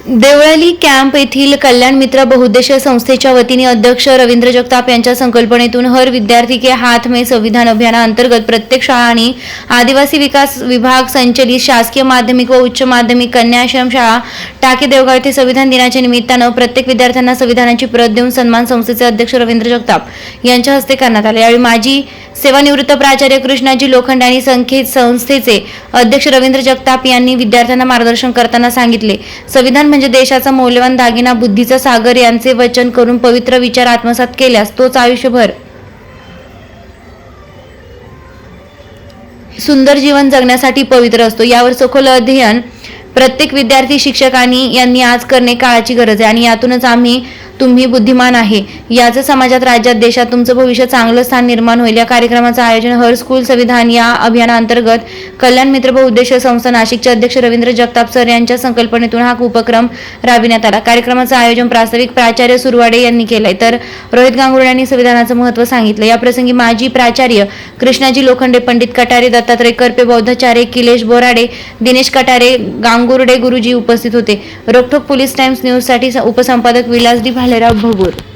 Deolali camp येथील कल्याण मित्र बहुउद्देशीय संस्थेच्या वतीने अध्यक्ष रवींद्र जगताप यांच्या संकल्पनेतून हर विद्यार्थी के हात में संविधान अभियानाअंतर्गत प्रत्येक शाळा आणि आदिवासी विकास विभाग संचलित शासकीय माध्यमिक व उच्च माध्यमिक कन्याश्रम शाळा टाके देवगाव येथे संविधान दिनाच्या निमित्तानं प्रत्येक विद्यार्थ्यांना संविधानाची प्रत देऊन सन्मान संस्थेचे अध्यक्ष रवींद्र जगताप यांच्या हस्ते करण्यात आले. यावेळी माजी सेवानिवृत्त प्राचार्य कृष्णाजी लोखंड आणि संख्येत संस्थेचे अध्यक्ष रवींद्र जगताप यांनी विद्यार्थ्यांना मार्गदर्शन करताना सांगितले. संविधान म्हणजे देशाचा मौल्यवान दागिना बुद्धीचा सागर यांचे वचन करून पवित्र विचार आत्मसात केल्यास तोच आयुष्यभर. सुंदर जीवन जगण्यासाठी पवित्र असतो. यावर सखोल अध्ययन प्रत्येक विद्यार्थी शिक्षकांनी यांनी आज करणे काळाची गरज आहे आणि यातूनच आम्ही तुम्ही बुद्धिमान आहे. याचं समाजात राज्यात देशात तुमचं भविष्य चांगलं स्थान निर्माण होईल. या कार्यक्रमाचं आयोजन हर स्कूल संविधान या अभियानाअंतर्गत कल्याण मित्र बहुउद्देशीय संस्था नाशिकचे अध्यक्ष रवींद्र जगताप सर यांच्या संकल्पनेतून हा उपक्रम राबविण्यात आला. कार्यक्रमाचं आयोजन प्रास्ताविक प्राचार्य सुरवाडे यांनी केलंय. तर रोहित गांगुळे यांनी संविधानाचं महत्त्व सांगितलं. या प्रसंगी माजी प्राचार्य कृष्णाजी लोखंडे पंडित कटारे दत्तात्रय करपे बौद्धाचार्य किलेश बोराडे दिनेश कटारे गांगुर्डे गुरुजी उपस्थित होते. रोखोक पोलीस टाइम्स न्यूजसाठी उपसंपादक विलास डी भालेराव भगूर.